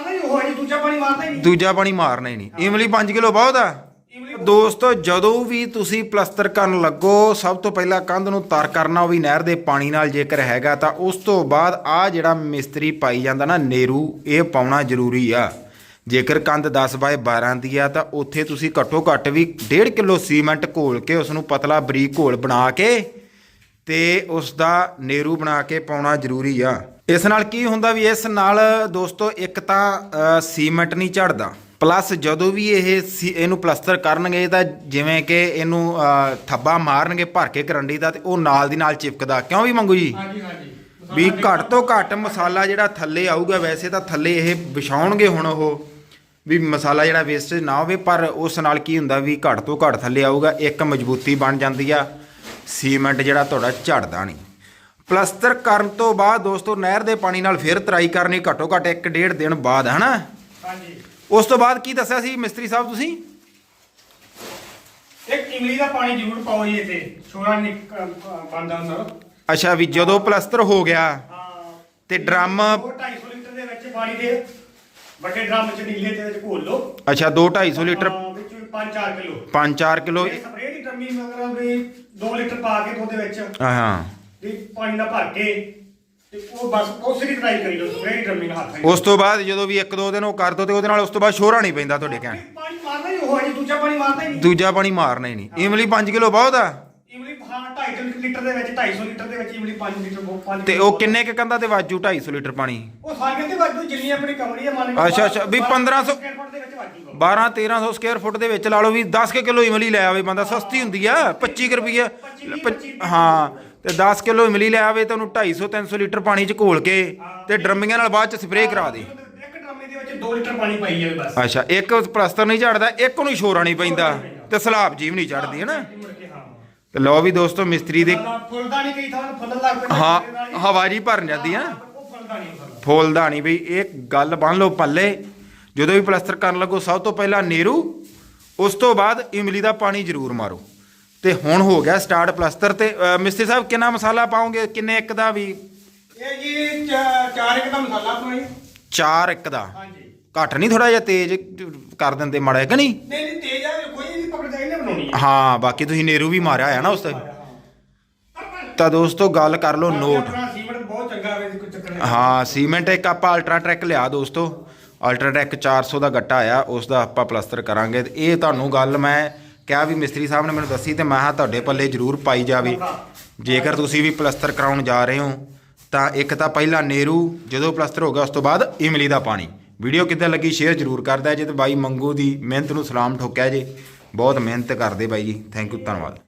ਉਹ ਪਾਣੀ ਹੀ ਨਹੀਂ। ਦੂਜਾ ਪਾਣੀ ਮਾਰਨਾ ਹੀ ਨਹੀਂ। ਇਮਲੀ 5 ਕਿਲੋ ਬਹੁਤ ਆ। ਦੋਸਤੋ ਜਦੋਂ ਵੀ ਤੁਸੀਂ ਪਲਸਤਰ ਕਰਨ ਲੱਗੋ ਸਭ ਤੋਂ ਪਹਿਲਾਂ ਕੰਧ ਨੂੰ ਤਰ ਕਰਨਾ ਉਹ ਵੀ ਨਹਿਰ ਦੇ ਪਾਣੀ ਨਾਲ ਜੇਕਰ ਹੈਗਾ ਤਾਂ ਉਸ ਤੋਂ ਬਾਅਦ ਆ ਜਿਹੜਾ ਮਿਸਤਰੀ ਪਾਈ ਜਾਂਦਾ ਨਾ ਨੇਰੂ ਇਹ ਪਾਉਣਾ ਜ਼ਰੂਰੀ ਆ। ਜੇਕਰ ਕੰਧ 10 ਬਾਏ 12 ਦੀ ਆ ਤਾਂ ਉੱਥੇ ਤੁਸੀਂ ਘੱਟੋ ਘੱਟ ਵੀ 1.5 ਕਿਲੋ ਸੀਮੈਂਟ ਘੋਲ ਕੇ ਉਸ ਨੂੰ ਪਤਲਾ ਬਰੀਕ ਘੋਲ ਬਣਾ ਕੇ ਤੇ ਉਸ ਦਾ ਨੇਰੂ ਬਣਾ ਕੇ ਪਾਉਣਾ ਜ਼ਰੂਰੀ ਆ। ਇਸ ਨਾਲ ਕੀ ਹੁੰਦਾ ਵੀ ਇਸ ਨਾਲ ਦੋਸਤੋ ਇੱਕ ਤਾਂ ਸੀਮੈਂਟ ਨਹੀਂ ਝੜਦਾ। ਪਲੱਸ ਜਦੋਂ ਵੀ ਇਹ ਇਹਨੂੰ ਪਲਸਤਰ ਕਰਨਗੇ ਤਾਂ ਜਿਵੇਂ ਕਿ ਇਹਨੂੰ ਥੱਬਾ ਮਾਰਨਗੇ ਭਰ ਕੇ ਕਰੰਡੀ ਦਾ ਤੇ ਉਹ ਨਾਲ ਦੀ ਨਾਲ ਚਿਪਕਦਾ। ਕਿਉਂ ਵੀ ਮੰਗੂ ਜੀ? ਹਾਂਜੀ ਹਾਂਜੀ। ਵੀ ਘੱਟ ਤੋਂ ਘੱਟ ਮਸਾਲਾ ਜਿਹੜਾ ਥੱਲੇ ਆਊਗਾ ਵੈਸੇ ਤਾਂ ਥੱਲੇ ਇਹ ਵਿਛਾਉਣਗੇ ਹੁਣ ਉਹ। ਵੀ ਮਸਾਲਾ ਜਿਹੜਾ ਵੇਸਟੇਜ ਨਾ ਹੋਵੇ ਪਰ ਉਸ ਨਾਲ ਕੀ ਹੁੰਦਾ ਵੀ ਘੱਟ ਤੋਂ ਘੱਟ ਥੱਲੇ ਆਊਗਾ ਇੱਕ ਮਜ਼ਬੂਤੀ ਬਣ ਜਾਂਦੀ ਆ। ਸੀਮੈਂਟ ਜਿਹੜਾ ਤੁਹਾਡਾ ਝੜਦਾ ਨਹੀਂ। ਪਲਸਤਰ ਕਰਨ ਤੋਂ ਬਾਅਦ ਦੋਸਤੋ ਨਹਿਰ ਦੇ ਪਾਣੀ ਨਾਲ ਫਿਰ ਤਰਾਈ ਕਰਨੀ ਘੱਟੋ ਘੱਟ 1.5 ਦਿਨ ਬਾਅਦ ਹਨਾ? ਹਾਂਜੀ। ਉਸ ਤੋਂ ਬਾਅਦ ਕੀ ਦੱਸਿਆ ਸੀ ਮਿਸਤਰੀ ਸਾਹਿਬ ਤੁਸੀਂ? ਇੱਕ ਇਮਲੀ ਦਾ ਪਾਣੀ ਜ਼ਰੂਰ ਪਾਓ ਜੀ ਇੱਥੇ। ਛੋੜਾ ਨਿਕ ਬੰਦਾ ਹੁੰਦਾ ਅੱਛਾ ਵੀ ਜਦੋਂ ਪਲਸਤਰ ਹੋ ਗਿਆ ਹਾਂ। ਤੇ ਡਰਮ ਉਹ 250 ਲੀਟਰ ਦੇ ਵਿੱਚ ਪਾਣੀ ਦੇ ਵੱਡੇ ਡਰਮ ਚ ਨੀਲੇ ਵਿੱਚ ਘੋਲ ਲਓ। ਅੱਛਾ 2 250 ਲੀਟਰ ਹਾਂ, ਵਿੱਚ 5-4 ਕਿਲੋ। 5-4 ਕਿਲੋ ਸਪਰੇਅ ਦੀ ਡਰਮੀ ਮਗਰ ਵੀ 2 ਲੀਟਰ ਪਾ ਕੇ ਉਹਦੇ ਵਿੱਚ। ਹਾਂ। ਵੀ ਪਾਣੀ ਨਾਲ ਭਰ ਕੇ ਤੇ ਉਹ ਬਸ ਉਸੇ ਦੀ ਟਰਾਈ ਕਰੀ ਲਓ ਸਪਰੇਅ ਡਰਮੀ ਨਾਲ ਹੱਥ। ਉਸ ਤੋਂ ਬਾਅਦ ਜਦੋਂ ਵੀ ਇੱਕ ਦੋ ਦਿਨ ਉਹ ਕਰ ਦੋ ਤੇ ਉਹਦੇ ਨਾਲ ਉਸ ਤੋਂ ਬਾਅਦ ਸ਼ੋਰਾ ਨਹੀਂ ਪੈਂਦਾ ਤੁਹਾਡੇ ਕਹਿਣ। ਪਾਣੀ ਮਾਰਦਾ ਹੀ ਉਹ ਹੈ ਜੀ ਦੂਜਾ ਪਾਣੀ ਮਾਰਦਾ ਹੀ ਨਹੀਂ। ਦੂਜਾ ਪਾਣੀ ਮਾਰਨਾ ਹੀ ਨਹੀਂ। ਇਮਲੀ 5 ਕਿਲੋ ਬਹੁਤ ਆ। ਇਮਲੀ ਹਾਂ 250 ਲੀਟਰ ਦੇ ਵਿੱਚ 250 ਲੀਟਰ ਦੇ ਵਿੱਚ ਇਮਲੀ 5 ਲੀਟਰ ਉਹ 5 ਤੇ ਉਹ ਕਿੰਨੇ ਕ ਕੰਦਾ ਤੇ ਵਾਜੂ? 250 ਲੀਟਰ ਪਾਣੀ? ਉਹ ਸਾਰੀਆਂ ਤੇ ਵਾਜੂ ਜਿੰਨੀ ਆਪਣੀ ਕਮਰੀ ਹੈ ਮੰਨ ਅੱਛਾ, ਅੱਛਾ, ਵੀ 1500 ਸਕੁਅਰ ਫੁੱਟ ਦੇ ਵਿੱਚ ਵਾਜੂ 12 1300 ਸਕੁਅਰ ਫੁੱਟ ਦੇ ਵਿੱਚ ਲਾ ਲਓ ਵੀ 10 ਕੁ ਕਿਲੋ ਇਮਲੀ ਲੈ ਆਵੇ ਬੰਦਾ ਸਸਤੀ ਹੁੰਦੀ ਆ 25 ਕੁ ਰੁਪਈਆ ਹਾਂ ਤੇ 10 ਕਿਲੋ ਇਮਲੀ ਲੈ ਆਵੇ ਤਾਂ ਉਹਨੂੰ 250 300 ਲੀਟਰ ਪਾਣੀ ਚ ਘੋਲ ਕੇ ਤੇ ਡਰਮੀਆਂ ਨਾਲ ਬਾਅਦ ਚ ਸਪਰੇਅ ਕਰਾ ਦੇ। ਇੱਕ ਡਰਮੇ ਦੇ ਵਿੱਚ 2 ਲੀਟਰ ਪਾਣੀ ਪਾਈ ਜਾਵੇ ਬਸ। ਅੱਛਾ ਇੱਕ ਪਲਸਤਰ ਨਹੀਂ ਝੜਦਾ ਇੱਕ ਨੂੰ ਸ਼ੋਰਾ ਨਹੀਂ ਪੈਂਦਾ ਤੇ ਸਲਾਬ ਜੀਵ ਨਹੀਂ ਚੜਦੀ ਹੈ ਨਾ? ਤੇ ਲਓ ਵੀ ਦੋਸਤੋ ਮਿਸਤਰੀ ਦੇ ਫੁੱਲਦਾ ਨਹੀਂ ਕਈ ਥਾਂ ਫੁੱਲਣ ਲੱਗ ਪੈਂਦਾ ਹਾਂ। ਹਵਾ ਜੀ ਭਰਨ ਜਾਂਦੀ ਆ। ਫੁੱਲਦਾ ਨਹੀਂ ਬਈ ਇਹ ਗੱਲ ਬੰਨ ਲਓ ਪੱਲੇ। ਜਦੋਂ ਵੀ ਪਲਸਤਰ ਕਰਨ ਲੱਗੋ ਸਭ ਤੋਂ ਪਹਿਲਾਂ ਨੀਰੂ ਉਸ ਤੋਂ ਬਾਅਦ ਇਮਲੀ ਦਾ ਪਾਣੀ ਜ਼ਰੂਰ ਮਾਰੋ। ਤੇ ਹੁਣ ਹੋ ਗਿਆ ਸਟਾਰਟ ਪਲਸਤਰ ਤੇ ਅ, ਮਿਸਤਰੀ ਸਾਹਿਬ ਕਿੰਨਾ ਮਸਾਲਾ ਪਾਉਂਗੇ ਕਿੰਨੇ ਇੱਕ ਦਾ ਵੀ? ਇਹ ਜੀ ਚਾ- ਚਾਰ ਇੱਕ ਦਾ ਮਸਾਲਾ ਪਾਈ 4 ਇੱਕ ਦਾ? ਹਾਂਜੀ। ਘੱਟ ਨਹੀਂ ਥੋੜਾ ਜਿਹਾ ਤੇਜ਼ ਕਰ ਦਿੰਦੇ ਮਾੜਾ ਕਿ ਨਹੀਂ? ਨਹੀਂ ਨਹੀਂ ਤੇਜ਼ ਆ ਕੋਈ ਨਹੀਂ ਪਕੜ ਜਾਈ ਨਾ ਬਣਾਉਣੀ ਹਾਂ ਬਾਕੀ ਤੁਸੀਂ ਨੀਰੂ ਵੀ ਮਾਰਿਆ ਹੈ ਨਾ ਉਸ ਤੇ। ਤਾਂ ਦੋਸਤੋ ਗੱਲ ਕਰ ਲਓ ਨੋਟ ਆਪਣਾ ਸੀਮੈਂਟ ਬਹੁਤ ਚੰਗਾ ਹੈ ਕੋਈ ਚੱਕਰ ਨਹੀਂ। ਹਾਂ ਸੀਮੈਂਟ ਇੱਕ ਆਪਾਂ ਅਲਟਰਾ ਟਰੈਕ ਲਿਆ ਦੋਸਤੋ। ਅਲਟਰਾ ਟਰੈਕ 400 ਦਾ ਗੱਟਾ ਆਇਆ ਉਸ ਦਾ ਆਪਾਂ ਪਲਸਤਰ ਕਰਾਂਗੇ। ਤੇ ਇਹ ਤੁਹਾਨੂੰ ਗੱਲ ਮੈਂ ਕਿਹਾ ਵੀ ਮਿਸਤਰੀ ਸਾਹਿਬ ਨੇ ਮੈਨੂੰ ਦੱਸੀ ਤੇ ਮੈਂ ਕਿਹਾ ਤੁਹਾਡੇ ਪੱਲੇ ਜ਼ਰੂਰ ਪਾਈ ਜਾਵੇ। ਜੇਕਰ ਤੁਸੀਂ ਵੀ ਪਲਸਤਰ ਕਰਾਉਣ ਜਾ ਰਹੇ ਹੋ ਤਾਂ ਇੱਕ ਤਾਂ ਪਹਿਲਾਂ ਨੇਰੂ ਜਦੋਂ ਪਲਸਤਰ ਹੋ ਗਿਆ ਉਸ ਤੋਂ ਬਾਅਦ ਇਮਲੀ ਦਾ ਪਾਣੀ। ਵੀਡੀਓ ਕਿੱਦਾਂ ਲੱਗੀ ਸ਼ੇਅਰ ਜ਼ਰੂਰ ਕਰਦਾ ਜੇ ਤੇ ਬਾਈ ਮੰਗੂ ਦੀ ਮਿਹਨਤ ਨੂੰ ਸਲਾਮ ਠੋਕਿਆ ਜੇ। ਬਹੁਤ ਮਿਹਨਤ ਕਰਦੇ ਬਾਈ ਜੀ। ਥੈਂਕ ਯੂ ਧੰਨਵਾਦ।